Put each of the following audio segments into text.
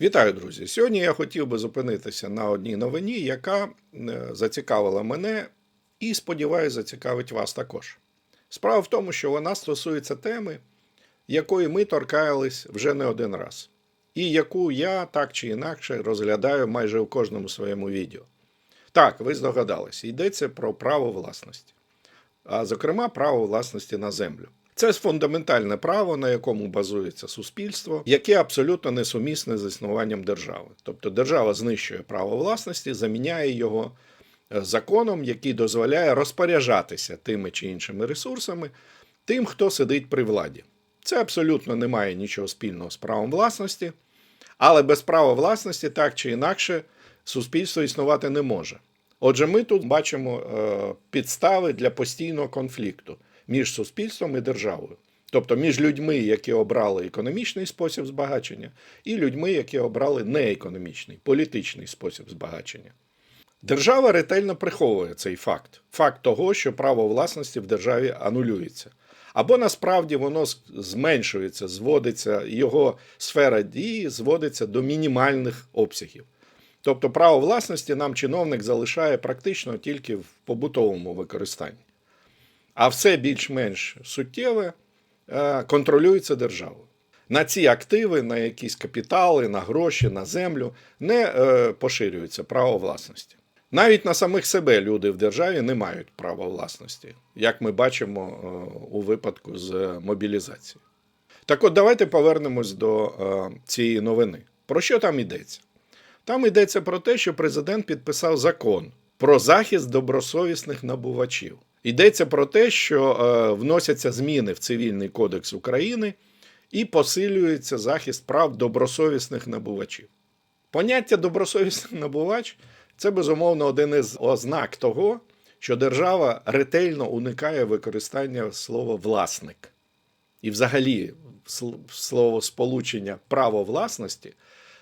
Вітаю, друзі! Сьогодні я хотів би зупинитися на одній новині, яка е, зацікавила мене і, сподіваюся, зацікавить вас також. Справа в тому, що вона стосується теми, якої ми торкались вже не один раз, і яку я так чи інакше розглядаю майже у кожному своєму відео. Так, ви здогадалися, йдеться про право власності, а зокрема, право власності на землю. Це фундаментальне право, на якому базується суспільство, яке абсолютно несумісне з існуванням держави. Тобто держава знищує право власності, заміняє його е, законом, який дозволяє розпоряджатися тими чи іншими ресурсами тим, хто сидить при владі. Це абсолютно не має нічого спільного з правом власності, але без права власності так чи інакше суспільство існувати не може. Отже, ми тут бачимо е, підстави для постійного конфлікту між суспільством і державою. Тобто між людьми, які обрали економічний спосіб збагачення, і людьми, які обрали неекономічний, політичний спосіб збагачення. Держава ретельно приховує цей факт факт того, що право власності в державі анулюється. Або насправді воно зменшується, зводиться, його сфера дії зводиться до мінімальних обсягів. Тобто право власності нам чиновник залишає практично тільки в побутовому використанні. А все більш-менш суттєве е, контролюється державою. На ці активи, на якісь капітали, на гроші, на землю не е, поширюється право власності. Навіть на самих себе люди в державі не мають права власності, як ми бачимо е, у випадку з мобілізації. Так от давайте повернемось до цієї новини. Про що там йдеться? Там йдеться про те, що президент підписав закон про захист добросовісних набувачів. Йдеться про те, що е, вносяться зміни в Цивільний кодекс України і посилюється захист прав добросовісних набувачів. Поняття добросовісний набувач це безумовно один із ознак того, що держава ретельно уникає використання слова власник. І взагалі сл- словосполучення право власності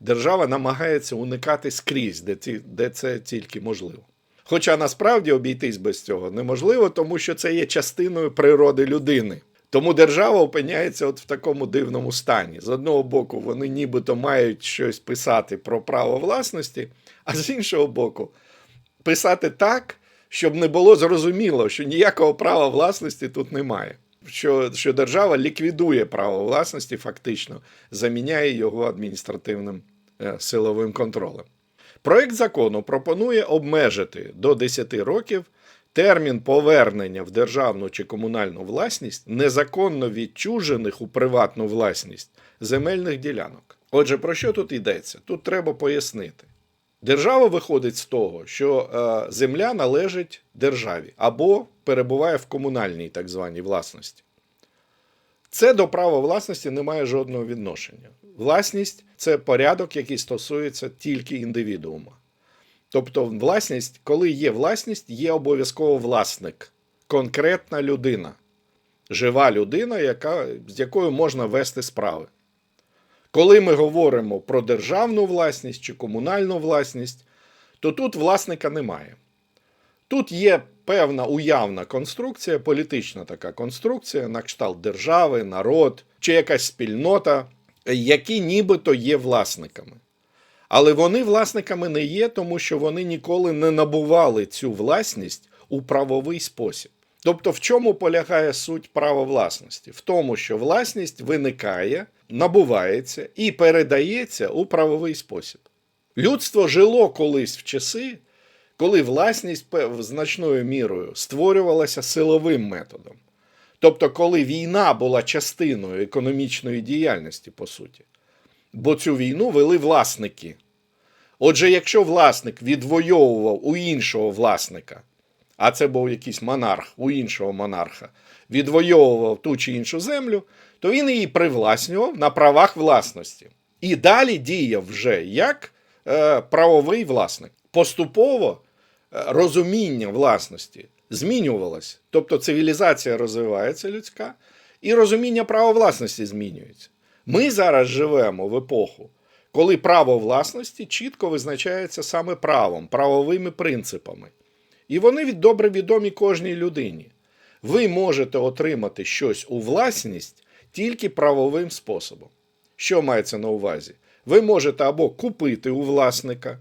держава намагається уникати скрізь, де це тільки можливо. Хоча насправді обійтись без цього неможливо, тому що це є частиною природи людини. Тому держава опиняється от в такому дивному стані. З одного боку, вони нібито мають щось писати про право власності, а з іншого боку, писати так, щоб не було зрозуміло, що ніякого права власності тут немає. Що, що держава ліквідує право власності, фактично заміняє його адміністративним е, силовим контролем. Проект закону пропонує обмежити до 10 років термін повернення в державну чи комунальну власність незаконно відчужених у приватну власність земельних ділянок. Отже, про що тут йдеться? Тут треба пояснити. Держава виходить з того, що е, земля належить державі або перебуває в комунальній так званій власності. Це до права власності не має жодного відношення. Власність це порядок, який стосується тільки індивідуума. Тобто, власність, коли є власність, є обов'язково власник, конкретна людина, жива людина, яка, з якою можна вести справи. Коли ми говоримо про державну власність чи комунальну власність, то тут власника немає. Тут є певна уявна конструкція, політична така конструкція, на кшталт держави, народ чи якась спільнота, які нібито є власниками. Але вони власниками не є, тому що вони ніколи не набували цю власність у правовий спосіб. Тобто, в чому полягає суть права власності? В тому, що власність виникає, набувається і передається у правовий спосіб. Людство жило колись в часи, коли власність значною мірою створювалася силовим методом. Тобто, коли війна була частиною економічної діяльності, по суті. Бо цю війну вели власники. Отже, якщо власник відвоював у іншого власника, а це був якийсь монарх у іншого монарха, відвоював ту чи іншу землю, то він її привласнював на правах власності. І далі діяв вже як е, правовий власник. Поступово розуміння власності змінювалося. Тобто цивілізація розвивається людська, і розуміння права власності змінюється. Ми зараз живемо в епоху, коли право власності чітко визначається саме правом, правовими принципами. І вони добре відомі кожній людині. Ви можете отримати щось у власність тільки правовим способом. Що мається на увазі? ви можете або купити у власника,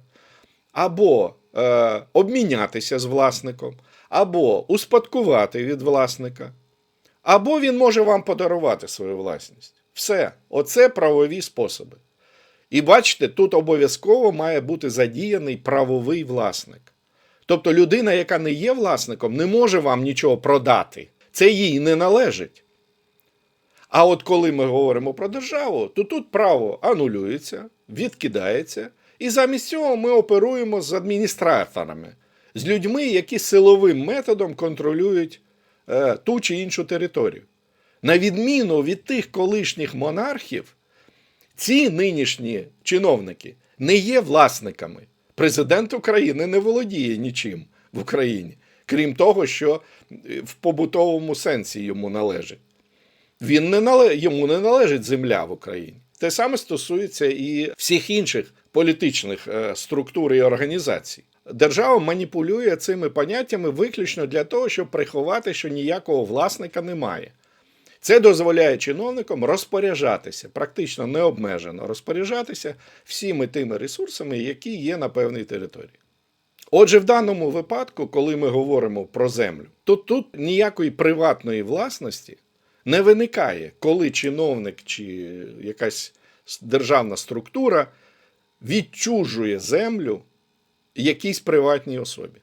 або е, обмінятися з власником, або успадкувати від власника, або він може вам подарувати свою власність. Все, оце правові способи. І бачите, тут обов'язково має бути задіяний правовий власник. Тобто людина, яка не є власником, не може вам нічого продати. Це їй не належить. А от коли ми говоримо про державу, то тут право анулюється, відкидається, і замість цього ми оперуємо з адміністраторами, з людьми, які силовим методом контролюють е, ту чи іншу територію. На відміну від тих колишніх монархів, ці нинішні чиновники не є власниками. Президент України не володіє нічим в Україні, крім того, що в побутовому сенсі йому належить. Він не нале... Йому не належить земля в Україні. Те саме стосується і всіх інших політичних е, структур і організацій. Держава маніпулює цими поняттями виключно для того, щоб приховати, що ніякого власника немає. Це дозволяє чиновникам розпоряджатися, практично необмежено розпоряджатися всіми тими ресурсами, які є на певній території. Отже, в даному випадку, коли ми говоримо про землю, то тут ніякої приватної власності не виникає, коли чиновник чи якась державна структура відчужує землю якійсь приватній особі.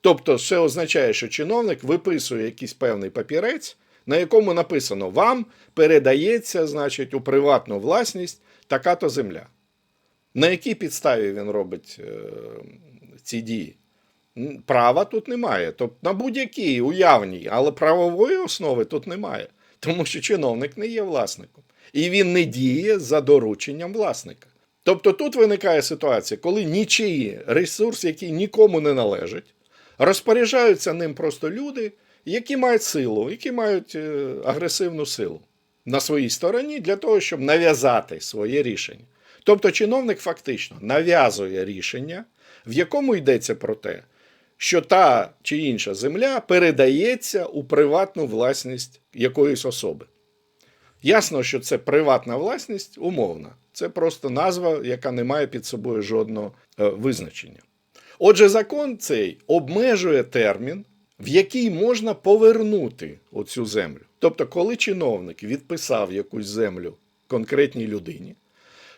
Тобто, це означає, що чиновник виписує якийсь певний папірець, на якому написано: вам передається, значить, у приватну власність така-то земля. На якій підставі він робить е, ці дії? Права тут немає. Тобто на будь-якій уявній, але правової основи тут немає. Тому що чиновник не є власником. І він не діє за дорученням власника. Тобто тут виникає ситуація, коли нічиї ресурс, який нікому не належить, розпоряджаються ним просто люди, які мають силу, які мають е, агресивну силу на своїй стороні для того, щоб нав'язати своє рішення. Тобто чиновник фактично нав'язує рішення, в якому йдеться про те, що та чи інша земля передається у приватну власність якоїсь особи. Ясно, що це приватна власність умовна. Це просто назва, яка не має під собою жодного е, визначення. Отже, закон цей обмежує термін, в який можна повернути оцю землю. Тобто, коли чиновник відписав якусь землю конкретній людині,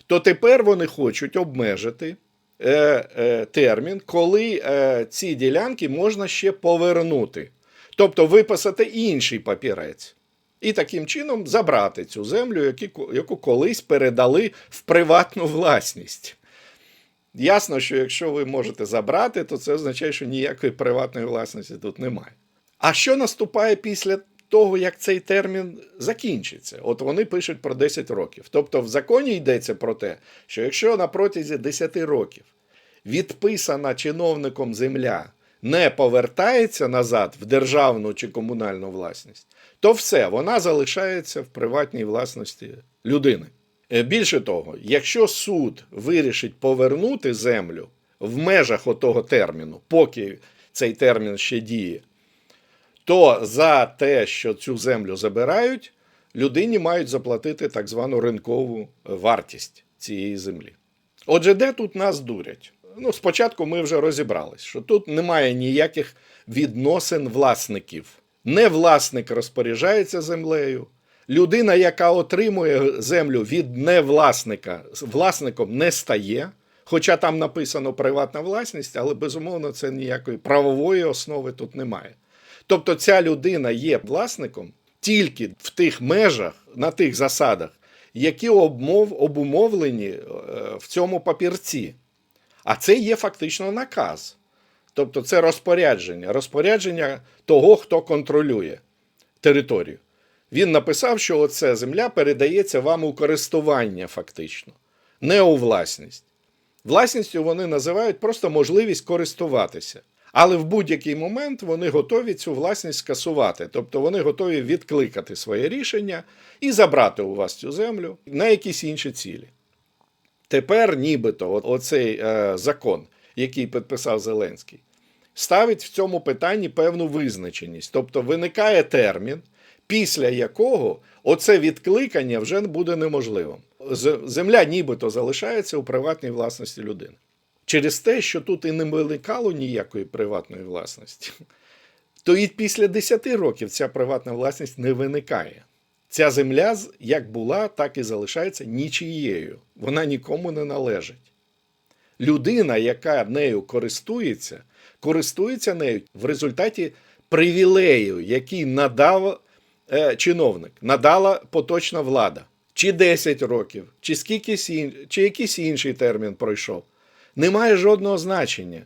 то тепер вони хочуть обмежити е, е, термін, коли е, ці ділянки можна ще повернути. Тобто виписати інший папірець. І таким чином забрати цю землю, яку колись передали в приватну власність. Ясно, що якщо ви можете забрати, то це означає, що ніякої приватної власності тут немає. А що наступає після того, як цей термін закінчиться? От вони пишуть про 10 років. Тобто в законі йдеться про те, що якщо на протязі 10 років відписана чиновником земля не повертається назад в державну чи комунальну власність, то все, вона залишається в приватній власності людини. Е, Більше того, якщо суд вирішить повернути землю в межах отого терміну, поки цей термін ще діє, то за те, що цю землю забирають, людині мають заплатити так звану ринкову вартість цієї землі. Отже, де тут нас дурять? Ну, спочатку ми вже розібрались, що тут немає ніяких відносин власників. Не власник розпоряджається землею. Людина, яка отримує землю від невласника, власником не стає. Хоча там написано приватна власність, але безумовно це ніякої правової основи тут немає. Тобто ця людина є власником тільки в тих межах, на тих засадах, які обумовлені е, в цьому папірці. А це є фактично наказ. Тобто це розпорядження, розпорядження того, хто контролює територію. Він написав, що оця земля передається вам у користування, фактично, не у власність. Власністю вони називають просто можливість користуватися. Але в будь-який момент вони готові цю власність скасувати. Тобто вони готові відкликати своє рішення і забрати у вас цю землю на якісь інші цілі. Тепер, нібито, оцей е, закон, який підписав Зеленський, ставить в цьому питанні певну визначеність. Тобто виникає термін, після якого оце відкликання вже буде неможливим. Земля нібито залишається у приватній власності людини. Через те, що тут і не виникало ніякої приватної власності, то і після 10 років ця приватна власність не виникає. Ця земля, як була, так і залишається нічією. Вона нікому не належить. Людина, яка нею користується, користується нею в результаті привілею, який надав е, чиновник, надала поточна влада. Чи 10 років, чи скільки чи якийсь інший термін пройшов. Немає жодного значення.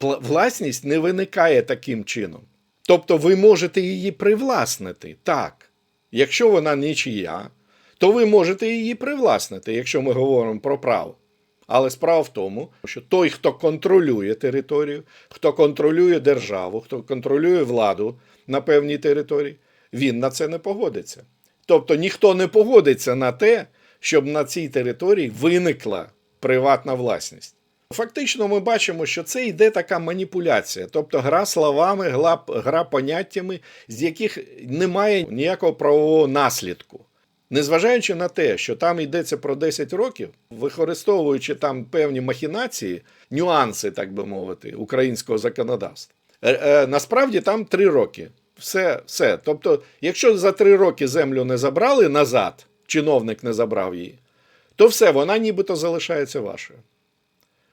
Власність не виникає таким чином. Тобто ви можете її привласнити, так. Якщо вона нічия, то ви можете її привласнити, якщо ми говоримо про право. Але справа в тому, що той, хто контролює територію, хто контролює державу, хто контролює владу на певній території, він на це не погодиться. Тобто ніхто не погодиться на те, щоб на цій території виникла приватна власність. Фактично, ми бачимо, що це йде така маніпуляція, тобто гра словами, гра, гра поняттями, з яких немає ніякого правового наслідку. Незважаючи на те, що там йдеться про 10 років, використовуючи там певні махінації, нюанси, так би мовити, українського законодавства, е, е, насправді там 3 роки. Все, все. Тобто, якщо за 3 роки землю не забрали назад, чиновник не забрав її, то все, вона нібито залишається вашою.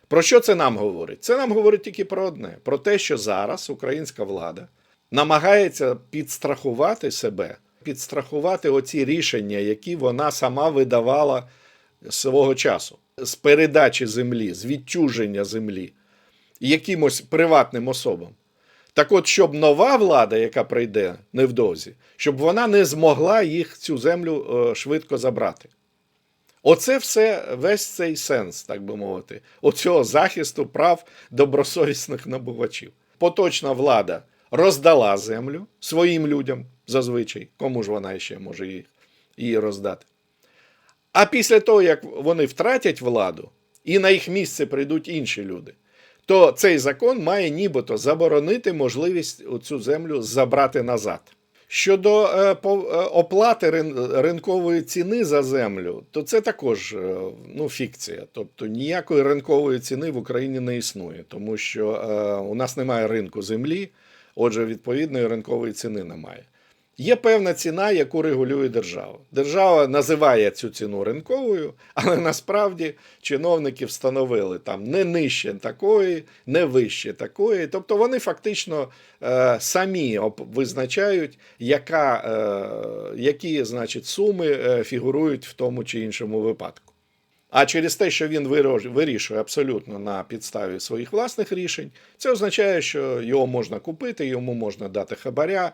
Про що це нам говорить? Це нам говорить тільки про одне: про те, що зараз українська влада намагається підстрахувати себе, підстрахувати оці рішення, які вона сама видавала свого часу з передачі землі, з відчуження землі якимось приватним особам. Так от, щоб нова влада, яка прийде невдовзі, щоб вона не змогла їх цю землю е, швидко забрати. Оце все весь цей сенс, так би мовити, оцього захисту прав добросовісних набувачів. Поточна влада роздала землю своїм людям зазвичай, кому ж вона ще може її, роздати. А після того, як вони втратять владу, і на їх місце прийдуть інші люди, то цей закон має нібито заборонити можливість цю землю забрати назад. Щодо е, е, оплати ринкової ціни за землю, то це також е, ну, фікція. Тобто ніякої ринкової ціни в Україні не існує, тому що у нас немає ринку землі, отже, відповідної ринкової ціни немає. Є певна ціна, яку регулює держава. Держава називає цю ціну ринковою, але насправді чиновники встановили там не нижче такої, не вище такої. Тобто вони фактично е, самі визначають, яка, е, які значить, суми е, фігурують в тому чи іншому випадку. А через те, що він вирішує абсолютно на підставі своїх власних рішень, це означає, що його можна купити, йому можна дати хабаря,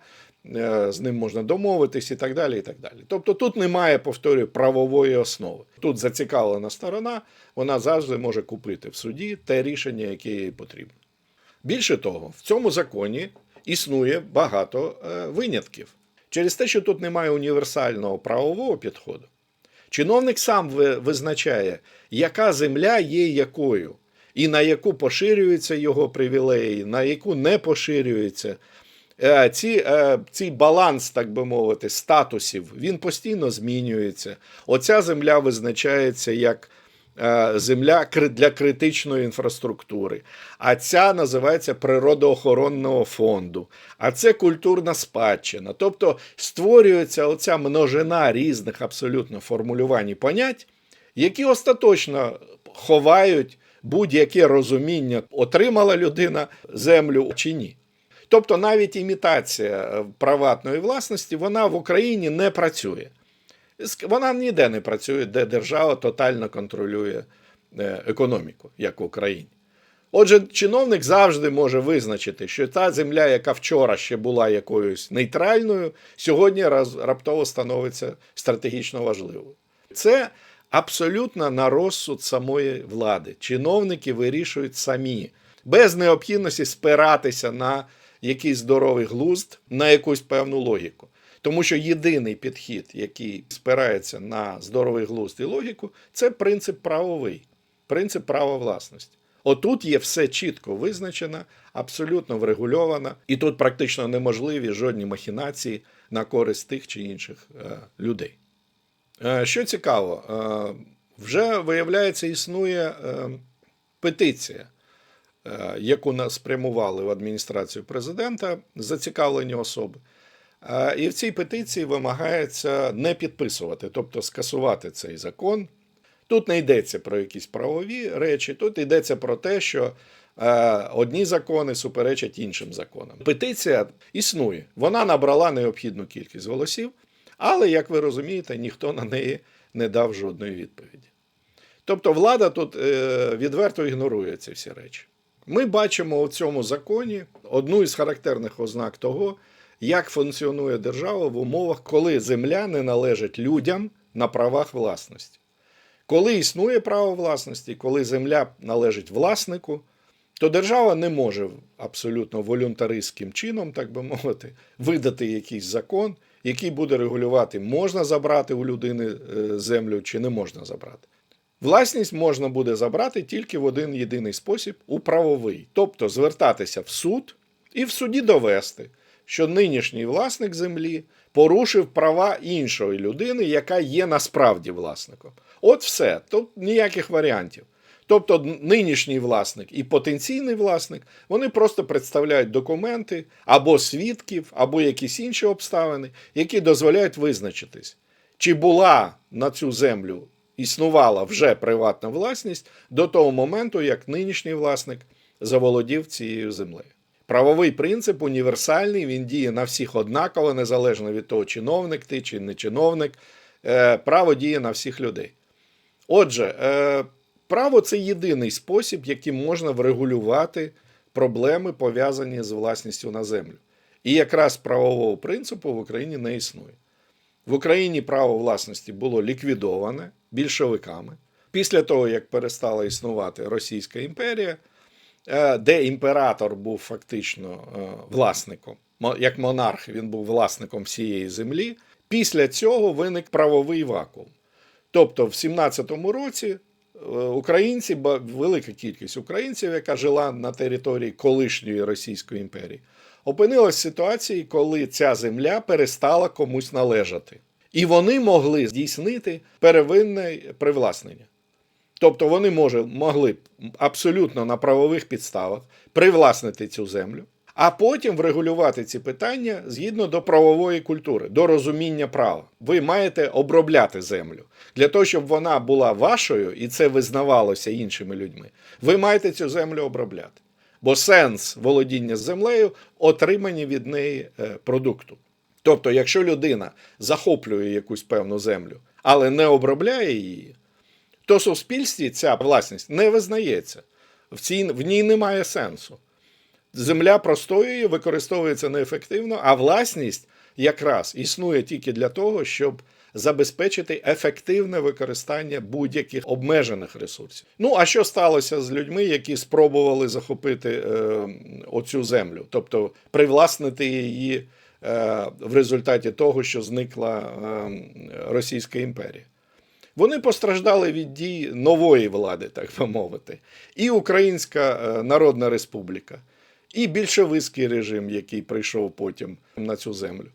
е, з ним можна домовитись і так далі. і так далі. Тобто тут немає, повторюю, правової основи. Тут зацікавлена сторона, вона завжди може купити в суді те рішення, яке їй потрібно. Більше того, в цьому законі існує багато е, винятків. Через те, що тут немає універсального правового підходу, чиновник сам визначає, яка земля є якою, і на яку поширюються його привілеї, на яку не поширюються. Е, Ці, е, цей баланс, так би мовити, статусів, він постійно змінюється. Оця земля визначається як земля для критичної інфраструктури, а ця називається природоохоронного фонду, а це культурна спадщина. Тобто створюється оця множина різних абсолютно формулювань і понять, які остаточно ховають будь-яке розуміння, отримала людина землю чи ні. Тобто навіть імітація е, приватної власності вона в Україні не працює. Вона ніде не працює, де держава тотально контролює е, економіку, як в Україні. Отже, чиновник завжди може визначити, що та земля, яка вчора ще була якоюсь нейтральною, сьогодні раптово становиться стратегічно важливою. Це абсолютно на розсуд самої влади. Чиновники вирішують самі, без необхідності спиратися на якийсь здоровий глузд, на якусь певну логіку. Тому що єдиний підхід, який спирається на здоровий глузд і логіку, це принцип правовий, принцип права власності. Отут є все чітко визначено, абсолютно врегульовано, і тут практично неможливі жодні махінації на користь тих чи інших е, людей. Е, Що цікаво, е, вже виявляється, існує петиція, яку нас спрямували в адміністрацію президента зацікавлені особи. Е, І в цій петиції вимагається не підписувати, тобто скасувати цей закон. Тут не йдеться про якісь правові речі, тут йдеться про те, що е, одні закони суперечать іншим законам. Петиція існує, вона набрала необхідну кількість голосів, але, як ви розумієте, ніхто на неї не дав жодної відповіді. Тобто влада тут е, відверто ігнорує ці всі речі. Ми бачимо у цьому законі одну із характерних ознак того, як функціонує держава в умовах, коли земля не належить людям на правах власності. Коли існує право власності, коли земля належить власнику, то держава не може абсолютно волюнтаристським чином, так би мовити, видати якийсь закон, який буде регулювати, можна забрати у людини е, землю чи не можна забрати. Власність можна буде забрати тільки в один єдиний спосіб у правовий, тобто звертатися в суд і в суді довести, що нинішній власник землі порушив права іншої людини, яка є насправді власником. От все, тут ніяких варіантів. Тобто нинішній власник і потенційний власник вони просто представляють документи або свідків, або якісь інші обставини, які дозволяють визначитись, чи була на цю землю існувала вже приватна власність до того моменту, як нинішній власник заволодів цією землею. Правовий принцип універсальний, він діє на всіх однаково, незалежно від того, чиновник ти чи не чиновник. Е, Право діє на всіх людей. Отже, е, право це єдиний спосіб, яким можна врегулювати проблеми, пов'язані з власністю на землю. І якраз правового принципу в Україні не існує. В Україні право власності було ліквідоване більшовиками після того, як перестала існувати Російська імперія, де імператор був фактично е, власником, як монарх, він був власником всієї землі. Після цього виник правовий вакуум. Тобто, в 17-му році е, українці, велика кількість українців, яка жила на території колишньої Російської імперії, опинилась в ситуації, коли ця земля перестала комусь належати. І вони могли здійснити первинне привласнення. Тобто вони може, могли б абсолютно на правових підставах привласнити цю землю, а потім врегулювати ці питання згідно до правової культури, до розуміння права. Ви маєте обробляти землю для того, щоб вона була вашою і це визнавалося іншими людьми. Ви маєте цю землю обробляти. Бо сенс володіння землею отримання від неї е, продукту. Тобто, якщо людина захоплює якусь певну землю, але не обробляє її, то суспільстві ця власність не визнається. В, цій, в ній немає сенсу. Земля простоює, використовується неефективно, а власність якраз існує тільки для того, щоб забезпечити ефективне використання будь-яких обмежених ресурсів. Ну а що сталося з людьми, які спробували захопити е, оцю землю, тобто привласнити її е, в результаті того, що зникла е, Російська імперія? Вони постраждали від дій нової влади, так би мовити, і Українська е, Народна Республіка, і більшовицький режим, який прийшов потім на цю землю.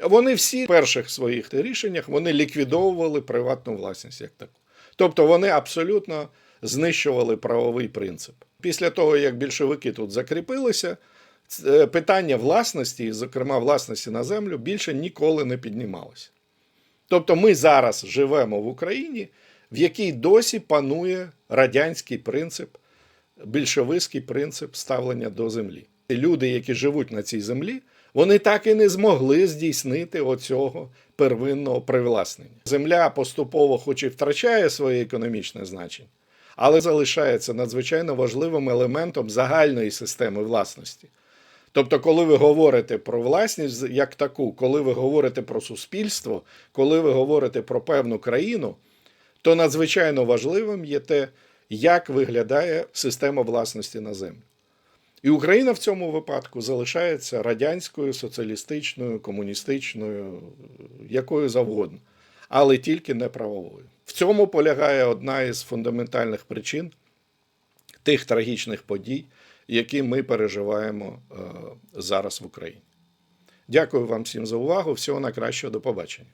Вони всі в перших своїх рішеннях вони ліквідовували приватну власність як таку. Тобто вони абсолютно знищували правовий принцип. Після того, як більшовики тут закріпилися, питання власності, зокрема власності на землю, більше ніколи не піднімалося. Тобто ми зараз живемо в Україні, в якій досі панує радянський принцип, більшовицький принцип ставлення до землі. І люди, які живуть на цій землі, вони так і не змогли здійснити оцього первинного привласнення. Земля поступово, хоч і втрачає своє економічне значення, але залишається надзвичайно важливим елементом загальної системи власності. Тобто, коли ви говорите про власність як таку, коли ви говорите про суспільство, коли ви говорите про певну країну, то надзвичайно важливим є те, як виглядає система власності на землю. І Україна в цьому випадку залишається радянською, соціалістичною, комуністичною, якою завгодно, але тільки не правовою. В цьому полягає одна із фундаментальних причин тих трагічних подій, які ми переживаємо е, зараз в Україні. Дякую вам всім за увагу. Всього найкращого, до побачення.